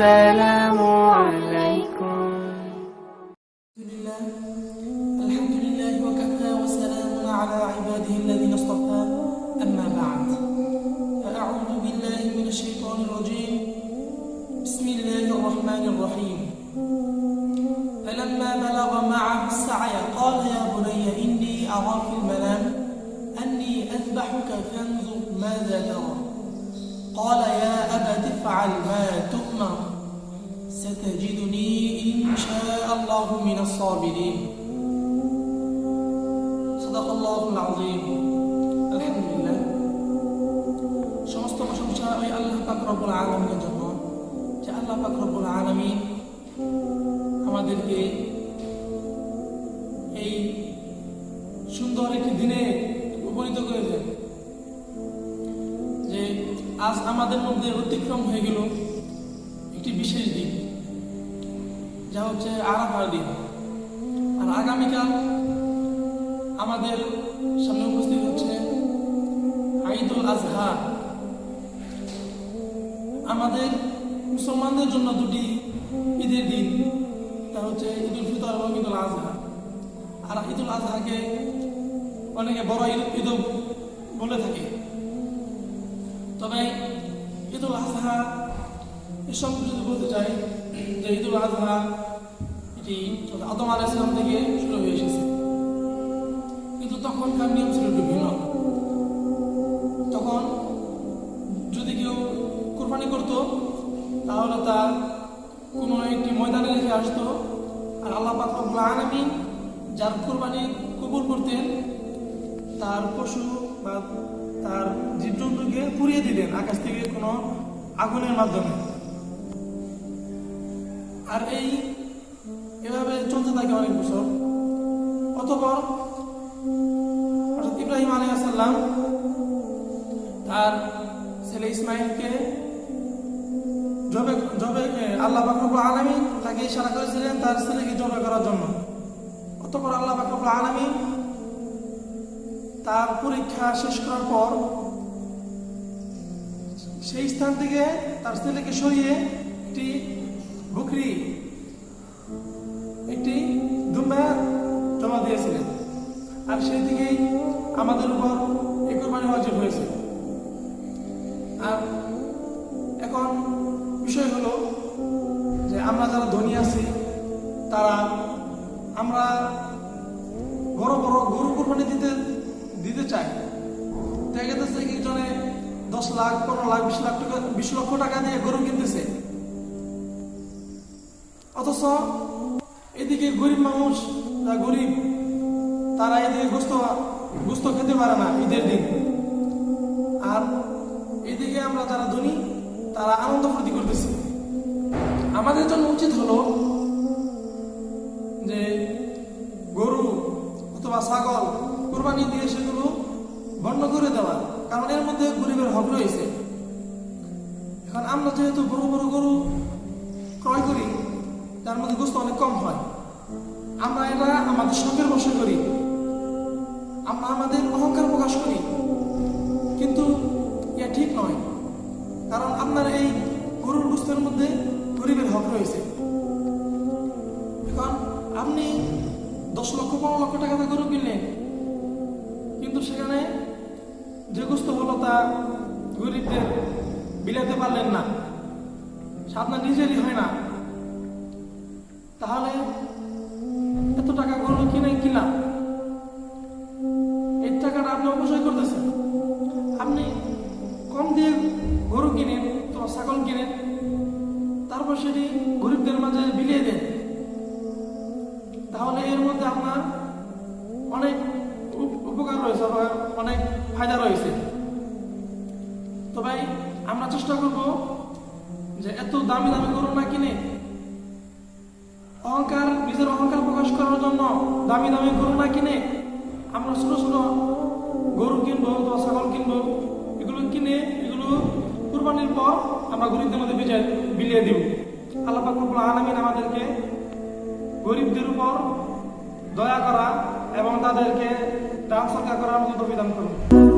السلام عليكم. الحمد لله وكفى وسلام على عباده الذين اصطفى. أما بعد فأعوذ بالله من الشيطان الرجيم. بسم الله الرحمن الرحيم. فلما بلغ معه السعي قال يا بني إني أرى في المنام. أني أذبحك فانظر ماذا ترى. قال يا أبت افعل ما تؤمر ستجدني إن شاء الله من الصابرين صدق الله العظيم الحمد لله সমস্ত প্রশংসা ওই আল্লাহ পাক রব্বুল আলামিনের জন্য যে আল্লাহ পাক রব্বুল আলামিন আমাদেরকে এই সুন্দর একটি দিনে উপনীত করেছেন যে আজ আমাদের মধ্যে অতিক্রম হয়ে গেল একটি বিশেষ দিন যা হচ্ছে আরাফার দিন। আর আগামীকাল আমাদের সামনে উপস্থিত হচ্ছে ঈদুল আজহা। আমাদের মুসলমানদের জন্য দুটি ঈদের দিন, তা হচ্ছে ঈদুল ফিতর এবং ঈদুল আজহা। আর ঈদুল আজহাকে অনেকে বড় ঈদ ঈদ বলে থাকে। তবে ঈদুল আজহা এসব যদি বলতে চাই যে ঈদুল আজহা এটি আদম আলাহ ইসলাম থেকে শুরু হয়ে এসেছে, কিন্তু তখনকার নিয়ম ছিল একটু ভিন্ন। তখন যদি কেউ কোরবানি করতো, তাহলে তার কোনো একটি ময়দানে রেখে আসতো। আর আল্লাহ পাক রব্বুল যার কোরবানি কবুল করতেন, তার পশু বা তার জীবজন্তুকে পুড়িয়ে দিতেন আকাশ থেকে কোনো আগুনের মাধ্যমে। আর এই এভাবে চলতে থাকে অনেক বছর। অতপর অর্থাৎ ইব্রাহিম আলী আসাল্লাম তার ছেলে ইসমাইলকে জবে জবে আল্লাহ বাকরুল আলমী তাকে ইশারা করেছিলেন তার ছেলেকে জবে করার জন্য। অতপর আল্লাহ বাকরুল আলমী তার পরীক্ষা শেষ করার পর সেই স্থান থেকে তার ছেলেকে সরিয়ে একটি বকরি সেই থেকেই আমাদের উপর এই কোরবানি ওয়াজিব হয়েছে। আর এখন বিষয় হলো যে আমরা যারা ধনী আছি, তারা আমরা বড় বড় গরু কোরবানি দিতে দিতে চাই। দেখা যাচ্ছে কি জনে দশ লাখ, পনেরো লাখ, বিশ লাখ টাকা, বিশ লক্ষ টাকা দিয়ে গরু কিনতেছে। অথচ এদিকে গরিব মানুষ গরিব তারা এদিকে গোস্ত গোস্ত খেতে পারে না ঈদের দিন। আর এদিকে আমরা যারা ধনী, তারা আনন্দ ফুর্তি করতেছি। আমাদের জন্য উচিত হলো যে গরু অথবা ছাগল কোরবানি দিয়ে সেগুলো বন্ধ করে দেওয়া, কারণ এর মধ্যে গরিবের হক রয়েছে। এখন আমরা যেহেতু বড় বড় গরু ক্রয় করি, তার মধ্যে গোস্ত অনেক কম হয়। আমরা এটা আমাদের শখের বসে করি। আমরা আমাদের অহংকার প্রকাশ করি। কিন্তু ইয়া ঠিক নয়। কারণ আপনার এই গরুর গোস্তের মধ্যে গরিবের হক রয়েছে। এখন আপনি দশ লক্ষ, পনেরো লক্ষ টাকা গরু কিনলেন, কিন্তু সেখানে যে গোস্ত হলো তা গরিবদের বিলাতে পারলেন না। আপনার নিজেরই হয় না। তাহলে এত টাকা গরু কিনে কিনা টাকাটা আপনি অপচয় করতেছেন। আপনি কম দিয়ে গরু কিনেন তোমার ছাগল কিনেন, তারপর সেটি গরিবদের মাঝে বিলিয়ে দেন। তাহলে এর মধ্যে আপনার অনেক উপকার রয়েছে বা অনেক ফায়দা রয়েছে। তো ভাই, আমরা চেষ্টা করব যে এত দামি দামি গরু না কিনে অহংকার, নিজের অহংকার প্রকাশ করার জন্য দামি দামি গরু না কিনে কুরবানির পর আমরা গরিবদের মধ্যে বিজয় বিলিয়ে দিব। আল্লাহ পাক রব্বুল আলামিন আমাদেরকে গরিবদের উপর দয়া করা এবং তাদেরকে দান সরকার করার মতো বিধান করুন।